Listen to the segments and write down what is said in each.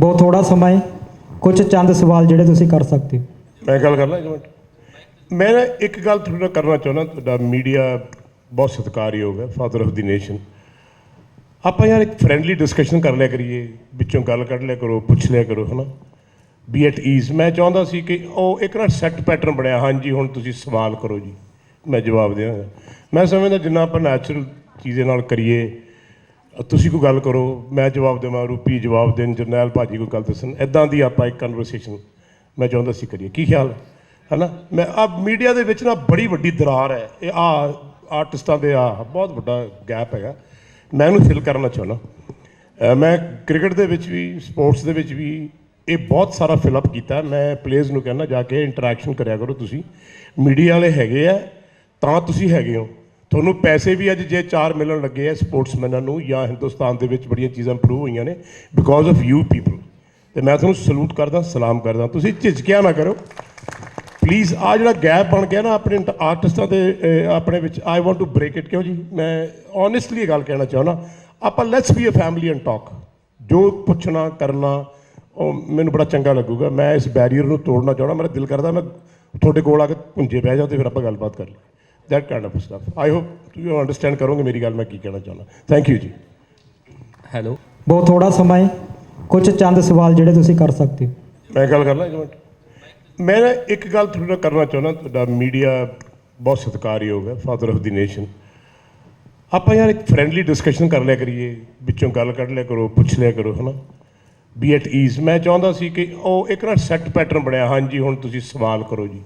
ਬਹੁਤ ਥੋੜਾ ਸਮਾਂ ਹੈ। ਕੁਝ ਚੰਦ ਸਵਾਲ ਜਿਹੜੇ ਤੁਸੀਂ ਕਰ ਸਕਦੇ ਹੋ। ਮੈਂ ਗੱਲ ਕਰ ਲਾਂ ਇੱਕ ਮਿੰਟ। ਮੈਂ ਨਾ ਇੱਕ ਗੱਲ ਤੁਹਾਡੇ ਨਾਲ ਕਰਨਾ ਚਾਹੁੰਦਾ, ਤੁਹਾਡਾ ਮੀਡੀਆ ਬਹੁਤ ਸਤਿਕਾਰਯੋਗ ਹੈ ਫਾਦਰ ਆਫ ਦੀ ਨੇਸ਼ਨ ਆਪਾਂ ਯਾਰ ਇੱਕ ਫ੍ਰੈਂਡਲੀ ਡਿਸਕਸ਼ਨ ਕਰ ਲਿਆ ਕਰੀਏ, ਵਿੱਚੋਂ ਗੱਲ ਕੱਢ ਲਿਆ ਕਰੋ, ਪੁੱਛ ਲਿਆ ਕਰੋ, ਹਨਾ? ਬੀ ਐਟ ਈਜ਼ ਮੈਂ ਚਾਹੁੰਦਾ ਸੀ ਕਿ ਉਹ ਇੱਕ ਨਾ ਸੈੱਟ ਪੈਟਰਨ ਬਣਿਆ। ਹਾਂਜੀ, ਹੁਣ ਤੁਸੀਂ ਸਵਾਲ ਕਰੋ ਜੀ। ਮੈਂ ਜਵਾਬ ਦਿਆਂਗਾ ਮੈਂ ਸਮਝਦਾ ਜਿੰਨਾ ਆਪਾਂ ਨੈਚੁਰਲ ਚੀਜ਼ੇ ਨਾਲ ਕਰੀਏ ਤੁਸੀਂ ਕੋਈ ਗੱਲ ਕਰੋ, ਮੈਂ ਜਵਾਬ ਦੇਵਾਂ, ਰੂਪੀ ਜਵਾਬ ਦੇਣ, ਜਰਨੈਲ ਭਾਜੀ ਕੋਈ ਗੱਲ ਦੱਸਣ ਐਦਾਂ ਦੀ ਆਪਾਂ ਇੱਕ ਕਨਵਰਸੇਸ਼ਨ ਮੈਂ ਚਾਹੁੰਦਾ ਸੀ ਕਰੀਏ। ਕੀ ਖਿਆਲ? ਹੈ ਹਨਾ? ਮੈਂ ਆ ਮੀਡੀਆ ਦੇ ਵਿੱਚ ਨਾ ਬੜੀ ਵੱਡੀ ਦਰਾਰ ਹੈ। ਇਹ ਆ ਆਰਟਿਸਟਾਂ ਦੇ ਆ ਬਹੁਤ ਵੱਡਾ ਗੈਪ ਹੈਗਾ। ਮੈਂ ਇਹਨੂੰ ਫਿਲ ਕਰਨਾ ਚਾਹੁੰਦਾ। ਮੈਂ ਕ੍ਰਿਕਟ ਦੇ ਵਿੱਚ ਵੀ ਸਪੋਰਟਸ ਦੇ ਵਿੱਚ ਵੀ ਇਹ ਬਹੁਤ ਸਾਰਾ ਫਿਲ ਅਪ ਕੀਤਾ। ਮੈਂ ਪਲੇਅਰਸ ਨੂੰ ਕਹਿੰਦਾ, ਜਾ ਕੇ ਇੰਟਰੈਕਸ਼ਨ ਕਰਿਆ ਕਰੋ ਤੁਸੀਂ। ਮੀਡੀਆ ਵਾਲੇ ਹੈਗੇ ਆ, ਤਾਂ ਤੁਸੀਂ ਹੈਗੇ ਹੋ। ਤੁਹਾਨੂੰ ਪੈਸੇ ਵੀ ਅੱਜ ਜੇ ਚਾਰ ਮਿਲਣ ਲੱਗੇ ਆ ਸਪੋਰਟਸਮੈਨਾਂ ਨੂੰ ਜਾਂ ਹਿੰਦੁਸਤਾਨ ਦੇ ਵਿੱਚ ਬੜੀਆਂ ਚੀਜ਼ਾਂ ਇੰਪਰੂਵ ਹੋਈਆਂ ਨੇ ਬਿਕੋਜ਼ ਆਫ ਯੂ ਪੀਪਲ ਤੇ ਮੈਂ ਤੁਹਾਨੂੰ ਸਲੂਟ ਕਰਦਾ, ਸਲਾਮ ਕਰਦਾ। ਤੁਸੀਂ ਝਿਜਕਿਆ ਨਾ ਕਰੋ। ਪਲੀਜ਼ ਆ ਜਿਹੜਾ ਗੈਪ ਬਣ ਗਿਆ ਨਾ ਆਪਣੇ ਆਰਟਿਸਟਾਂ ਦੇ ਆਪਣੇ ਵਿੱਚ I want to break it ਕਿਉਂ ਜੀ? ਮੈਂ ਓਨੈਸਟਲੀ ਇਹ ਗੱਲ ਕਹਿਣਾ ਚਾਹੁੰਦਾ। ਆਪਾਂ let's be a family and talk ਜੋ ਪੁੱਛਣਾ, ਕਰਨਾ, ਉਹ ਮੈਨੂੰ ਬੜਾ ਚੰਗਾ ਲੱਗੂਗਾ। ਮੈਂ ਇਸ ਬੈਰੀਅਰ ਨੂੰ ਤੋੜਨਾ ਚਾਹੁੰਦਾ। ਮੇਰਾ ਦਿਲ ਕਰਦਾ ਮੈਂ ਤੁਹਾਡੇ ਕੋਲ ਆ ਕੇ ਪੁੰਜੇ ਬਹਿ ਜਾ ਤੇ ਫਿਰ ਆਪਾਂ ਗੱਲਬਾਤ ਕਰ ਲਈ that kind of stuff I hope you understand ਕਰੋਗੇ ਮੇਰੀ ਗੱਲ ਮੈਂ ਕੀ ਕਹਿਣਾ ਚਾਹੁੰਦਾ ਥੈਂਕ ਯੂ ਜੀ ਹੈਲੋ ਬਹੁਤ ਥੋੜਾ ਸਮਾਂ ਹੈ ਕੁਝ ਚੰਦ ਸਵਾਲ ਜਿਹੜੇ ਤੁਸੀਂ ਕਰ ਸਕਦੇ ਹੋ ਮੈਂ ਗੱਲ ਕਰ ਲਾਂ ਇੱਕ ਮਿੰਟ ਮੈਂ ਨਾ ਇੱਕ ਗੱਲ ਤੁਹਾਡੇ ਨਾਲ ਕਰਨਾ ਚਾਹੁੰਦਾ ਤੁਹਾਡਾ ਮੀਡੀਆ ਬਹੁਤ ਸਤਿਕਾਰਯੋਗ ਹੈ ਫਾਦਰ ਆਫ ਦੀ ਨੇਸ਼ਨ ਆਪਾਂ ਯਾਰ ਇੱਕ ਫ੍ਰੈਂਡਲੀ ਡਿਸਕਸ਼ਨ ਕਰ ਲਿਆ ਕਰੀਏ ਵਿੱਚੋਂ ਗੱਲ ਕੱਢ ਲਿਆ ਕਰੋ ਪੁੱਛ ਲਿਆ ਕਰੋ ਹਨਾ ਬੀ ਐਟ ਈਜ਼ ਮੈਂ ਚਾਹੁੰਦਾ ਸੀ ਕਿ ਉਹ ਇੱਕ ਨਾ ਸੈੱਟ ਪੈਟਰਨ ਬਣਿਆ ਹਾਂਜੀ ਹੁਣ ਤੁਸੀਂ ਸਵਾਲ ਕਰੋ ਜੀ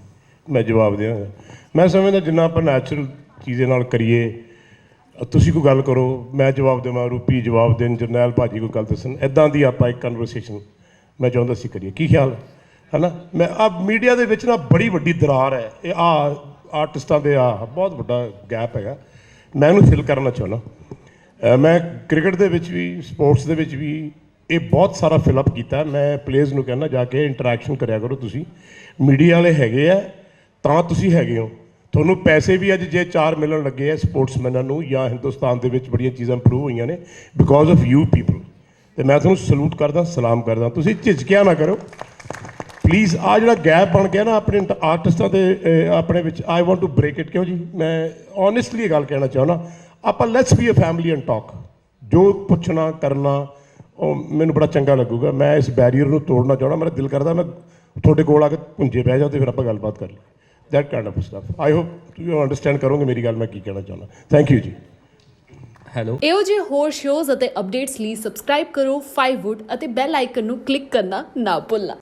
ਮੈਂ ਜਵਾਬ ਦਿਆਂਗਾ ਮੈਂ ਸਮਝਦਾ ਜਿੰਨਾ ਆਪਾਂ ਨੈਚੁਰਲ ਚੀਜ਼ੇ ਨਾਲ ਕਰੀਏ, ਤੁਸੀਂ ਕੋਈ ਗੱਲ ਕਰੋ, ਮੈਂ ਜਵਾਬ ਦੇਵਾਂ, ਰੂਪੀ ਜਵਾਬ ਦੇਣ, ਜਰਨੈਲ ਭਾਜੀ ਕੋਈ ਗੱਲ ਦੱਸਣ ਐਦਾਂ ਦੀ ਆਪਾਂ ਇੱਕ ਕਨਵਰਸੇਸ਼ਨ ਮੈਂ ਚਾਹੁੰਦਾ ਸੀ ਕਰੀਏ। ਕੀ ਖਿਆਲ? ਹੈ ਹਨਾ? ਮੈਂ ਆ ਮੀਡੀਆ ਦੇ ਵਿੱਚ ਨਾ ਬੜੀ ਵੱਡੀ ਦਰਾਰ ਹੈ। ਇਹ ਆ ਆਰਟਿਸਟਾਂ ਦੇ ਆ, ਬਹੁਤ ਵੱਡਾ ਗੈਪ ਹੈਗਾ। ਮੈਂ ਇਹਨੂੰ ਫਿਲ ਕਰਨਾ ਚਾਹੁੰਦਾ। ਮੈਂ ਕ੍ਰਿਕਟ ਦੇ ਵਿੱਚ ਵੀ ਸਪੋਰਟਸ ਦੇ ਵਿੱਚ ਵੀ ਇਹ ਬਹੁਤ ਸਾਰਾ ਫਿਲ ਅਪ ਕੀਤਾ। ਮੈਂ ਪਲੇਅਰਸ ਨੂੰ ਕਹਿੰਦਾ, ਜਾ ਕੇ ਇੰਟਰੈਕਸ਼ਨ ਕਰਿਆ ਕਰੋ ਤੁਸੀਂ। ਮੀਡੀਆ ਵਾਲੇ ਹੈਗੇ ਆ, ਤਾਂ ਤੁਸੀਂ ਹੈਗੇ ਹੋ। ਤੁਹਾਨੂੰ ਪੈਸੇ ਵੀ ਅੱਜ ਜੇ ਚਾਰ ਮਿਲਣ ਲੱਗੇ ਆ ਸਪੋਰਟਸਮੈਨਾਂ ਨੂੰ ਜਾਂ ਹਿੰਦੁਸਤਾਨ ਦੇ ਵਿੱਚ ਬੜੀਆਂ ਚੀਜ਼ਾਂ ਇੰਪਰੂਵ ਹੋਈਆਂ ਨੇ ਬਿਕੋਜ਼ ਆਫ ਯੂ ਪੀਪਲ ਤੇ ਮੈਂ ਤੁਹਾਨੂੰ ਸਲੂਟ ਕਰਦਾ, ਸਲਾਮ ਕਰਦਾ। ਤੁਸੀਂ ਝਿਜਕਿਆ ਨਾ ਕਰੋ। ਪਲੀਜ਼ ਆ ਜਿਹੜਾ ਗੈਪ ਬਣ ਗਿਆ ਨਾ ਆਪਣੇ ਆਰਟਿਸਟਾਂ ਦੇ ਆਪਣੇ ਵਿੱਚ I want to break it ਕਿਉਂ ਜੀ? ਮੈਂ ਓਨੈਸਟਲੀ ਇਹ ਗੱਲ ਕਹਿਣਾ ਚਾਹੁੰਦਾ, ਆਪਾਂ let's be a family and talk ਜੋ ਪੁੱਛਣਾ, ਕਰਨਾ, ਉਹ ਮੈਨੂੰ ਬੜਾ ਚੰਗਾ ਲੱਗੂਗਾ। ਮੈਂ ਇਸ ਬੈਰੀਅਰ ਨੂੰ ਤੋੜਨਾ ਚਾਹੁੰਦਾ, ਮੇਰਾ ਦਿਲ ਕਰਦਾ ਮੈਂ ਤੁਹਾਡੇ ਕੋਲ ਆ ਕੇ ਪੁੰਜੇ ਬਹਿ ਜਾ ਤੇ ਫਿਰ ਆਪਾਂ ਗੱਲਬਾਤ ਕਰ ਲਈ that kind of stuff I hope you understand ਕਰੋਗੇ ਮੇਰੀ ਗੱਲ ਮੈਂ ਕੀ ਕਹਿਣਾ ਚਾਹੁੰਦਾ ਥੈਂਕ ਯੂ ਜੀ ਹੈਲੋ ਇਹੋ ਜਿਹੇ ਹੋਰ ਸ਼ੋਜ਼ ਅਤੇ ਅਪਡੇਟਸ ਲਈ ਸਬਸਕ੍ਰਾਈਬ ਕਰੋ 5wood ਅਤੇ ਬੈਲ ਆਈਕਨ ਨੂੰ ਕਲਿੱਕ ਕਰਨਾ ਨਾ ਭੁੱਲਣਾ।